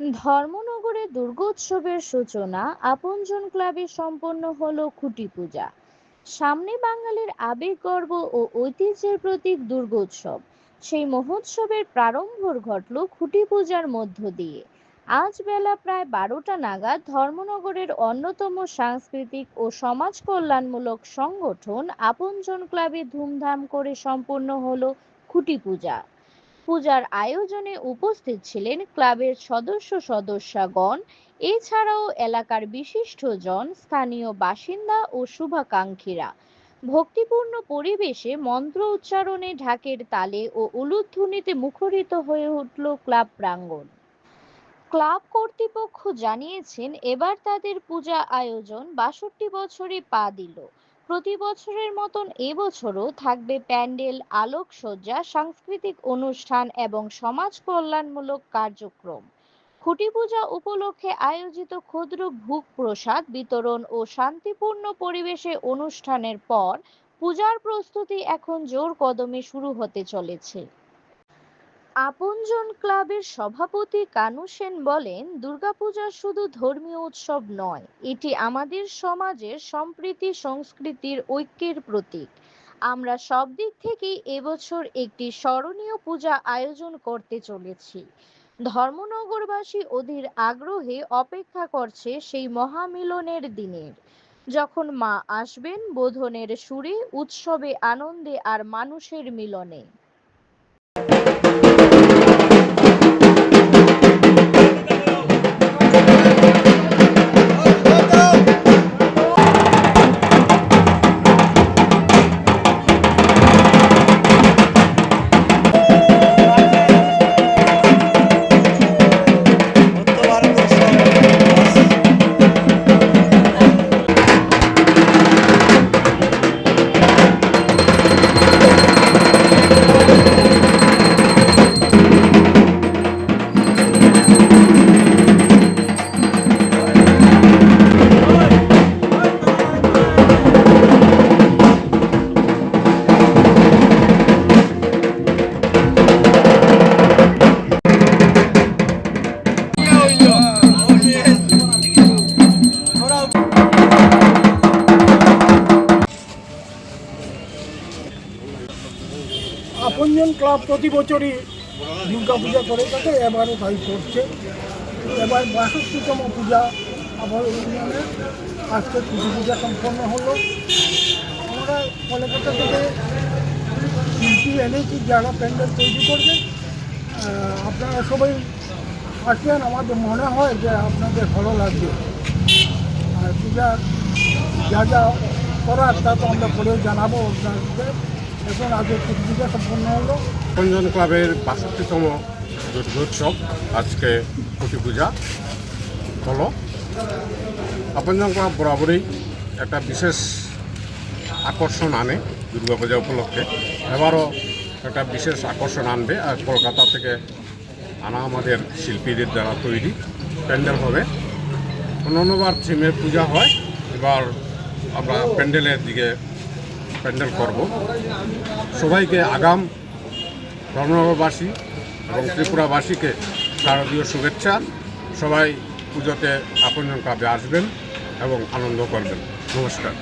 ধর্মনগরে দুর্গোৎসবের সূচনা আপনজন ক্লাবে সম্পন্ন হলো খুঁটি পূজা। সামনে বাঙালির আবেগগর্ব ও ঐতিহ্যের প্রতীক দুর্গোৎসব। সেই মহোৎসবের প্রারম্ভ ঘটল খুঁটি পূজার মধ্য দিয়ে। আজ বেলা প্রায় বারোটা নাগাদ ধর্মনগরের অন্যতম সাংস্কৃতিক ও সমাজ কল্যাণমূলক সংগঠন আপনজন ক্লাবে ধুমধাম করে সম্পন্ন হলো খুঁটি পূজা। পূজার আয়োজনে উপস্থিত ছিলেন ক্লাবের সদস্য সদস্যগণ। এছাড়াও এলাকার বিশিষ্টজন, স্থানীয় বাসিন্দা ও শুভাকাঙ্ক্ষীরা। ভক্তিপূর্ণ পরিবেশে মন্ত্র উচ্চারণে ঢাকের তালে ও উলুধ্বনিতে মুখরিত হয়ে উঠল ক্লাব প্রাঙ্গণ। ক্লাব কর্তৃপক্ষ জানিয়েছেন, এবার তাদের পূজা আয়োজন বাষট্টি বছরে পা দিল। প্রতি বছরের মতন এবছরও থাকবে প্যান্ডেল, আলোকসজ্জা, সাংস্কৃতিক অনুষ্ঠান এবং সমাজ কল্যাণমূলক কার্যক্রম। খুঁটি পূজা উপলক্ষে আয়োজিত ক্ষুদ্র ভোগ প্রসাদ, বিতরণ ও শান্তিপূর্ণ পরিবেশে অনুষ্ঠানের পর পূজার প্রস্তুতি এখন জোর কদমে শুরু হতে চলেছে। আপনজন ক্লাবের সভাপতি কানু সেন বলেন, দুর্গাপূজা শুধু ধর্মীয় উৎসব নয়, এটি আমাদের সমাজের সম্প্রীতি সংস্কৃতির ঐক্যের প্রতীক। আমরা সব দিক থেকেই এবছর একটি স্মরণীয় পূজা আয়োজন করতে চলেছি। ধর্মনগরবাসী অধীর আগ্রহে অপেক্ষা করছে সেই মহামিলনের দিনের। যখন মা আসবেন, বোধনের সুরে, উৎসবে আনন্দে আর মানুষের মিলনে। আপনজন ক্লাব প্রতি বছরই দুর্গা পূজা করে থাকে এবারও তাই করছে। এবার বাষট্টিতম পূজা আবার ইউনিয়নে আজকে পুজো পূজা সম্পন্ন হলো। আমরা কলকাতা থেকে শিল্পী এনেছি যারা প্যান্ডেল তৈরি করবে আপনারা সবাই আসবেন। আমাদের মনে হয় যে আপনাদের ভালো লাগবে। আর পূজার যা যা করার তা তো আমরা পরেও জানাব। আপনাদের পূজা আপনজন ক্লাবের বাষট্টিতম দুর্গোৎসব, আজকে খুঁটি পূজা। হলো আপনজন ক্লাব বরাবরই একটা বিশেষ আকর্ষণ আনে দুর্গাপূজা উপলক্ষে। এবারও একটা বিশেষ আকর্ষণ আনবে আর কলকাতা থেকে আনা আমাদের শিল্পীদের দ্বারা তৈরি প্যান্ডেল হবে। অন্যান্যবার থিমের পূজা হয়। এবার আমরা প্যান্ডেলের দিকে প্যান্ডেল করব। সবাইকে আগাম ধর্মনগরবাসী এবং ত্রিপুরাবাসীকে শারদীয় শুভেচ্ছা। সবাই পুজোতে আপনজন কাপে আসবেন এবং আনন্দ করবেন। নমস্কার।